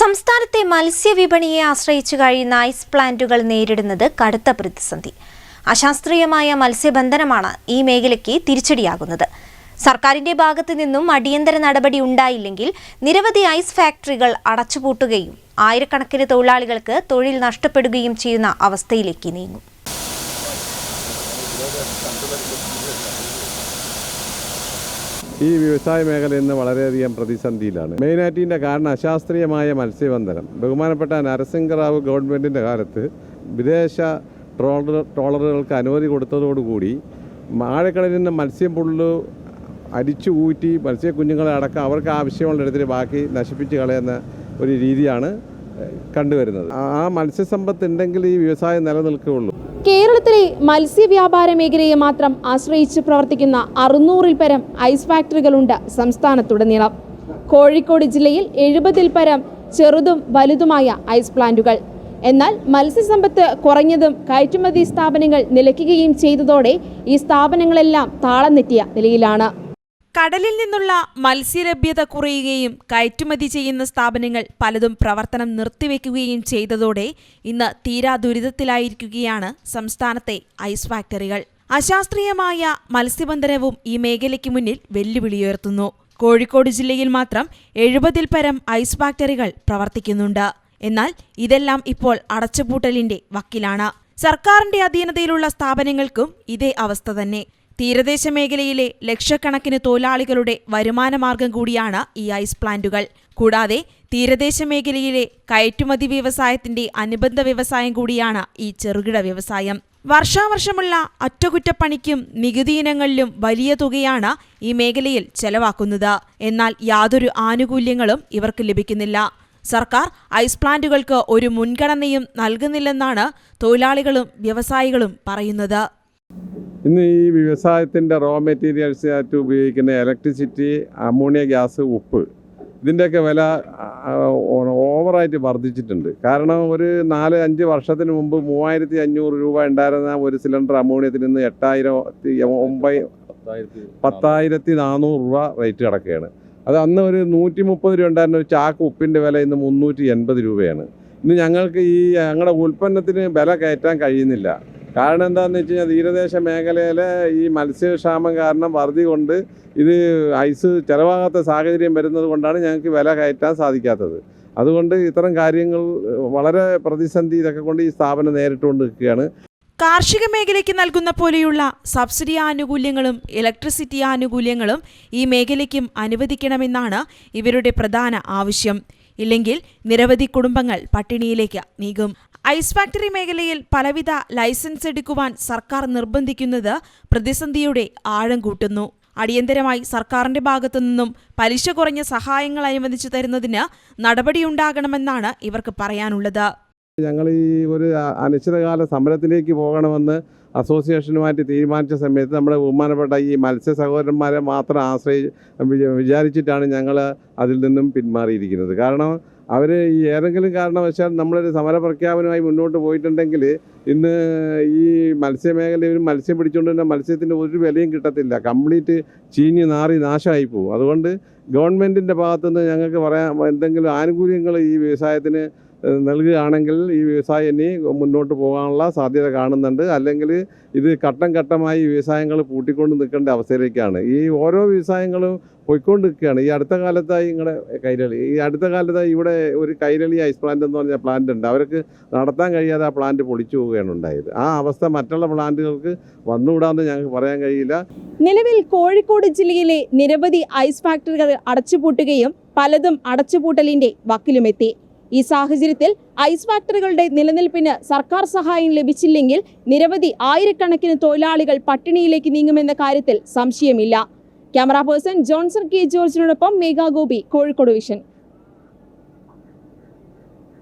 സംസ്ഥാനത്തെ മത്സ്യവിപണിയെ ആശ്രയിച്ചു കഴിയുന്ന ഐസ് പ്ലാന്റുകൾ നേരിടുന്നത് കടുത്ത പ്രതിസന്ധി. അശാസ്ത്രീയമായ മത്സ്യബന്ധനമാണ് ഈ മേഖലയ്ക്ക് തിരിച്ചടിയാകുന്നത്. സർക്കാരിന്റെ ഭാഗത്തു നിന്നും അടിയന്തര നടപടി ഉണ്ടായില്ലെങ്കിൽ നിരവധി ഐസ് ഫാക്ടറികൾ അടച്ചുപൂട്ടുകയും ആയിരക്കണക്കിന് തൊഴിലാളികൾക്ക് തൊഴിൽ നഷ്ടപ്പെടുകയും ചെയ്യുന്ന അവസ്ഥയിലേക്ക് നീങ്ങും. ഈ വ്യവസായ മേഖല ഇന്ന് വളരെയധികം പ്രതിസന്ധിയിലാണ്. മെയിനായിട്ടിന്റെ കാരണം അശാസ്ത്രീയമായ മത്സ്യബന്ധനം. ബഹുമാനപ്പെട്ട നരസിംഹറാവു ഗവൺമെന്റിന്റെ കാലത്ത് വിദേശ ട്രോളർ ട്രോളറുകൾക്ക് അനുമതി കൊടുത്തതോടുകൂടി ആഴക്കടലിൽ നിന്ന് മത്സ്യം പുള്ളു അടിച്ചു ഊറ്റി മത്സ്യക്കുഞ്ഞുങ്ങളെ അടക്കം അവർക്ക് ആവശ്യമുള്ളിടത്തിൽ ബാക്കി നശിപ്പിച്ച് കളയുന്ന ഒരു രീതിയാണ് കണ്ടുവരുന്നത്. ആ മത്സ്യസമ്പത്ത് ഉണ്ടെങ്കിൽ ഈ വ്യവസായം നിലനിൽക്കുകയുള്ളൂ. കേരളത്തിലെ മത്സ്യവ്യാപാര മേഖലയെ മാത്രം ആശ്രയിച്ച് പ്രവർത്തിക്കുന്ന അറുന്നൂറിൽ പരം ഐസ് ഫാക്ടറികളുണ്ട് സംസ്ഥാനത്തുടനീളം. കോഴിക്കോട് ജില്ലയിൽ എഴുപതിൽ പരം ചെറുതും വലുതുമായ ഐസ് പ്ലാന്റുകൾ. എന്നാൽ മത്സ്യസമ്പത്ത് കുറഞ്ഞതും കയറ്റുമതി സ്ഥാപനങ്ങൾ നിലയ്ക്കുകയും ചെയ്തതോടെ ഈ സ്ഥാപനങ്ങളെല്ലാം താളം തെറ്റിയ നിലയിലാണ്. കടലിൽ നിന്നുള്ള മത്സ്യലഭ്യത കുറയുകയും കയറ്റുമതി ചെയ്യുന്ന സ്ഥാപനങ്ങൾ പലതും പ്രവർത്തനം നിർത്തിവെക്കുകയും ചെയ്തതോടെ ഇന്ന് തീരാ ദുരിതത്തിലായിരിക്കുകയാണ് സംസ്ഥാനത്തെ ഐസ് ഫാക്ടറികൾ. അശാസ്ത്രീയമായ മത്സ്യബന്ധനവും ഈ മേഖലയ്ക്ക് മുന്നിൽ വെല്ലുവിളിയുയർത്തുന്നു കോഴിക്കോട് ജില്ലയിൽ മാത്രം എഴുപതിൽ പരം ഐസ് ഫാക്ടറികൾ പ്രവർത്തിക്കുന്നുണ്ട്. എന്നാൽ ഇതെല്ലാം ഇപ്പോൾ അടച്ചുപൂട്ടലിന്റെ വക്കിലാണ്. സർക്കാരിന്റെ അധീനതയിലുള്ള സ്ഥാപനങ്ങൾക്കും ഇതേ അവസ്ഥ തന്നെ. തീരദേശ മേഖലയിലെ ലക്ഷക്കണക്കിന് തൊഴിലാളികളുടെ വരുമാനമാർഗം കൂടിയാണ് ഈ ഐസ് പ്ലാന്റുകൾ. കൂടാതെ തീരദേശ മേഖലയിലെ കയറ്റുമതി വ്യവസായത്തിന്റെ അനുബന്ധ വ്യവസായം കൂടിയാണ് ഈ ചെറുകിട വ്യവസായം. വർഷാവർഷമുള്ള അറ്റകുറ്റപ്പണിക്കും നികുതി ഇനങ്ങളിലും വലിയ തുകയാണ് ഈ മേഖലയിൽ ചെലവാക്കുന്നത്. എന്നാൽ യാതൊരു ആനുകൂല്യങ്ങളും ഇവർക്ക് ലഭിക്കുന്നില്ല. സർക്കാർ ഐസ് പ്ലാന്റുകൾക്ക് ഒരു മുൻഗണനയും നൽകുന്നില്ലെന്നാണ് തൊഴിലാളികളും വ്യവസായികളും പറയുന്നത്. ഇന്ന് ഈ വ്യവസായത്തിന്റെ റോ മെറ്റീരിയൽസ് ആയിട്ട് ഉപയോഗിക്കുന്ന ഇലക്ട്രിസിറ്റി അമോണിയ ഗ്യാസ് ഉപ്പ് ഇതിന്റെയൊക്കെ വില ഓവറായിട്ട് വർദ്ധിച്ചിട്ടുണ്ട്. കാരണം ഒരു നാല് അഞ്ച് വർഷത്തിന് മുമ്പ് മൂവായിരത്തി അഞ്ഞൂറ് രൂപ ഉണ്ടായിരുന്ന ഒരു സിലിണ്ടർ അമോണിയത്തിൽ നിന്ന് എട്ടായിരത്തി ഒമ്പത് പത്തായിരത്തി നാനൂറ് രൂപ റേറ്റ് കിടക്കുകയാണ്. അത് അന്ന് ഒരു നൂറ്റി മുപ്പത് രൂപ ഉണ്ടായിരുന്ന ഒരു ചാക്ക് ഉപ്പിന്റെ വില ഇന്ന് മുന്നൂറ്റി എൺപത് രൂപയാണ്. ഇന്ന് ഞങ്ങൾക്ക് ഈ ഞങ്ങളുടെ ഉൽപ്പന്നത്തിന് വില കയറ്റാൻ കഴിയുന്നില്ല. കാരണം എന്താണെന്ന് വെച്ച് കഴിഞ്ഞാൽ തീരദേശ മേഖലയിലെ ഈ മത്സ്യക്ഷാമം കാരണം വറുതി കൊണ്ട് ഇത് ഐസ് ചിലവാകാത്ത സാഹചര്യം വരുന്നത് കൊണ്ടാണ് ഞങ്ങൾക്ക് വില കയറ്റാൻ സാധിക്കാത്തത്. അതുകൊണ്ട് ഇത്തരം കാര്യങ്ങൾ വളരെ പ്രതിസന്ധി ഇതൊക്കെ കൊണ്ട് ഈ സ്ഥാപനം നേരിട്ടുകൊണ്ട് നിൽക്കുകയാണ് കാർഷിക മേഖലയ്ക്ക് നൽകുന്ന പോലെയുള്ള സബ്സിഡി ആനുകൂല്യങ്ങളും ഇലക്ട്രിസിറ്റി ആനുകൂല്യങ്ങളും ഈ മേഖലയ്ക്കും അനുവദിക്കണമെന്നാണ് ഇവരുടെ പ്രധാന ആവശ്യം. ഇല്ലെങ്കിൽ നിരവധി കുടുംബങ്ങൾ പട്ടിണിയിലേക്ക് നീങ്ങും. ഐസ് ഫാക്ടറി മേഖലയിൽ പലവിധ ലൈസൻസ് എടുക്കുവാൻ സർക്കാർ നിർബന്ധിക്കുന്നത് പ്രതിസന്ധിയുടെ ആഴം കൂട്ടുന്നു. അടിയന്തരമായി സർക്കാരിന്റെ ഭാഗത്തു നിന്നും പലിശ കുറഞ്ഞ സഹായങ്ങൾ അനുവദിച്ചു തരുന്നതിന് നടപടിയുണ്ടാകണമെന്നാണ് ഇവർക്ക് പറയാനുള്ളത്. ഞങ്ങൾ ഈ ഒരു അനിശ്ചിതകാല സമരത്തിലേക്ക് പോകണമെന്ന് അസോസിയേഷനുമായിട്ട് തീരുമാനിച്ച സമയത്ത് നമ്മുടെ ബഹുമാനപ്പെട്ട ഈ മത്സ്യ സഹോദരന്മാരെ മാത്രം ആശ്രയി വിചാരിച്ചിട്ടാണ് ഞങ്ങൾ അതിൽ നിന്നും പിന്മാറിയിരിക്കുന്നത്. കാരണം അവർ ഈ ഏതെങ്കിലും കാരണവശാൽ നമ്മളൊരു സമര പ്രഖ്യാപനമായി മുന്നോട്ട് പോയിട്ടുണ്ടെങ്കിൽ ഇന്ന് ഈ മത്സ്യമേഖലയിൽ മത്സ്യം പിടിച്ചുകൊണ്ട് തന്നെ മത്സ്യത്തിന്റെ ഒരു വിലയും കിട്ടത്തില്ല. കംപ്ലീറ്റ് ചീഞ്ഞ് നാറി നാശമായി പോകും. അതുകൊണ്ട് ഗവൺമെന്റിന്റെ ഭാഗത്തുനിന്ന് ഞങ്ങൾക്ക് പറയാൻ എന്തെങ്കിലും ആനുകൂല്യങ്ങൾ ഈ വ്യവസായത്തിന് നൽകുകയാണെങ്കിൽ ഈ വ്യവസായം ഇനി മുന്നോട്ട് പോകാനുള്ള സാധ്യത കാണുന്നുണ്ട്. അല്ലെങ്കിൽ ഇത് ഘട്ടം ഘട്ടമായി വ്യവസായങ്ങൾ പൂട്ടിക്കൊണ്ട് നിൽക്കേണ്ട അവസ്ഥയിലേക്കാണ്. ഈ ഓരോ വ്യവസായങ്ങളും പോയിക്കൊണ്ട് നിൽക്കുകയാണ് ഈ അടുത്ത കാലത്തായി ഇങ്ങളുടെ കൈരളി ഈ അടുത്ത കാലത്തായി ഇവിടെ ഒരു കൈരളി ഐസ് പ്ലാന്റ് എന്ന് പറഞ്ഞ പ്ലാന്റ് ഉണ്ട്. അവർക്ക് നടത്താൻ കഴിയാതെ ആ പ്ലാന്റ് പൊളിച്ചു പോവുകയാണ് ഉണ്ടായത്. ആ അവസ്ഥ മറ്റുള്ള പ്ലാന്റുകൾക്ക് വന്നുകൂടാന്ന് ഞങ്ങൾക്ക് പറയാൻ കഴിയില്ല. നിലവിൽ കോഴിക്കോട് ജില്ലയിലെ നിരവധി ഐസ് ഫാക്ടറികൾ അടച്ചുപൂട്ടുകയും പലതും അടച്ചുപൂട്ടലിന്റെ വക്കിലുമെത്തി. ഈ സാഹചര്യത്തിൽ ഐസ് ഫാക്ടറികളുടെ നിലനിൽപ്പിന് സർക്കാർ സഹായം ലഭിച്ചില്ലെങ്കിൽ നിരവധി ആയിരക്കണക്കിന് തൊഴിലാളികൾ പട്ടിണിയിലേക്ക് നീങ്ങുമെന്ന കാര്യത്തിൽ സംശയമില്ല. ക്യാമറ പേഴ്സൺ ജോൺസൺ കെ ജോർജിനോടൊപ്പം മേഘാഗോപി കോഴിക്കോട് വിഷൻ.